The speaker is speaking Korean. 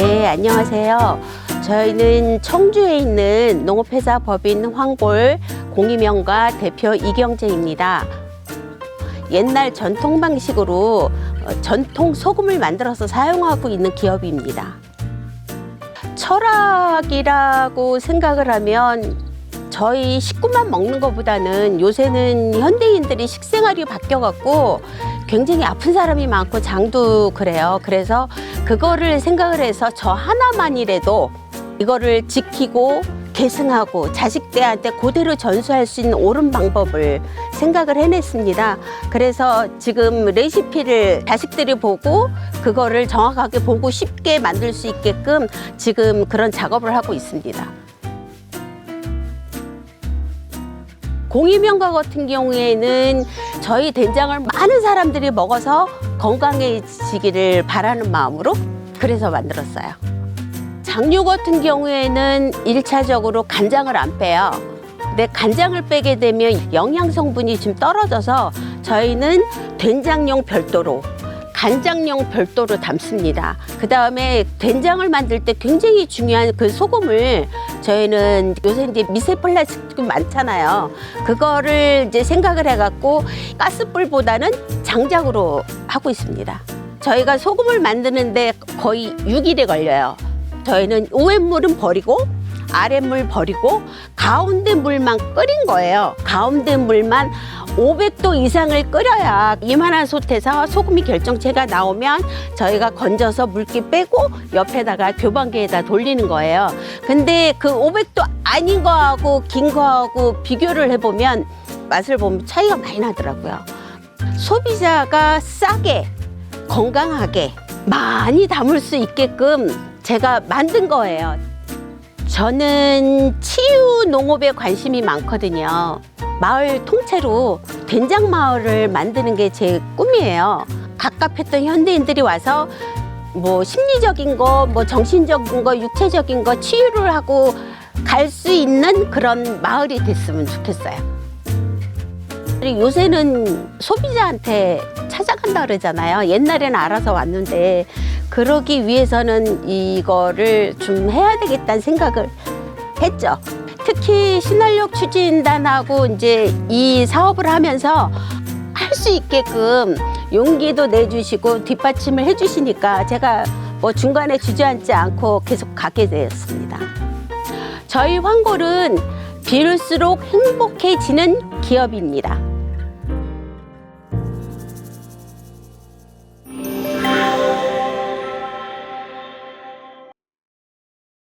안녕하세요. 저희는 청주에 있는 농업회사 법인 황골 공임영과 대표 이경재입니다. 옛날 전통 방식으로 어, 전통 소금을 만들어서 사용하고 있는 기업입니다. 철학이라고 생각을 하면 저희 식구만 먹는 것보다는 요새는 현대인들이 식생활이 바뀌어갖고 굉장히 아픈 사람이 많고 장도 그래요. 그래서 그거를 생각을 해서 저 하나만이라도 이거를 지키고 계승하고 자식들한테 그대로 전수할 수 있는 옳은 방법을 생각을 해냈습니다. 그래서 지금 레시피를 자식들이 보고 그거를 정확하게 보고 쉽게 만들 수 있게끔 지금 그런 작업을 하고 있습니다. 공이명과 같은 경우에는 저희 된장을 많은 사람들이 먹어서 건강해지기를 바라는 마음으로 그래서 만들었어요. 장류 같은 경우에는 일차적으로 간장을 안 빼요. 근데 간장을 빼게 되면 영양 성분이 좀 떨어져서 저희는 된장용 별도로 간장용 별도로 담습니다. 그 다음에 된장을 만들 때 굉장히 중요한 그 소금을 저희는 요새 이제 미세 플라스틱 많잖아요. 그거를 이제 생각을 해갖고 가스불보다는 장작으로 하고 있습니다. 저희가 소금을 만드는데 거의 6일에 걸려요. 저희는 위에 물은 버리고 아랫물 버리고 가운데 물만 끓인 거예요. 가운데 물만 500도 이상을 끓여야 이만한 솥에서 소금이 결정체가 나오면 저희가 건져서 물기 빼고 옆에다가 교반기에다 돌리는 거예요. 근데 그 500도 아닌 거하고 긴 거하고 비교를 해보면 맛을 보면 차이가 많이 나더라고요. 소비자가 싸게 건강하게 많이 담을 수 있게끔 제가 만든 거예요. 저는 치유 농업에 관심이 많거든요. 마을 통째로 된장 마을을 만드는 게 제 꿈이에요. 갑갑했던 현대인들이 와서 뭐 심리적인 거, 뭐 정신적인 거, 육체적인 거 치유를 하고 갈 수 있는 그런 마을이 됐으면 좋겠어요. 요새는 소비자한테 찾아간다 그러잖아요. 옛날에는 알아서 왔는데 그러기 위해서는 이거를 좀 해야 되겠다는 생각을 했죠. 특히 신활력 추진단하고 이제 이 사업을 하면서 할 수 있게끔 용기도 내주시고 뒷받침을 해주시니까 제가 뭐 중간에 주저앉지 않고 계속 가게 되었습니다. 저희 황골은 비울수록 행복해지는 기업입니다.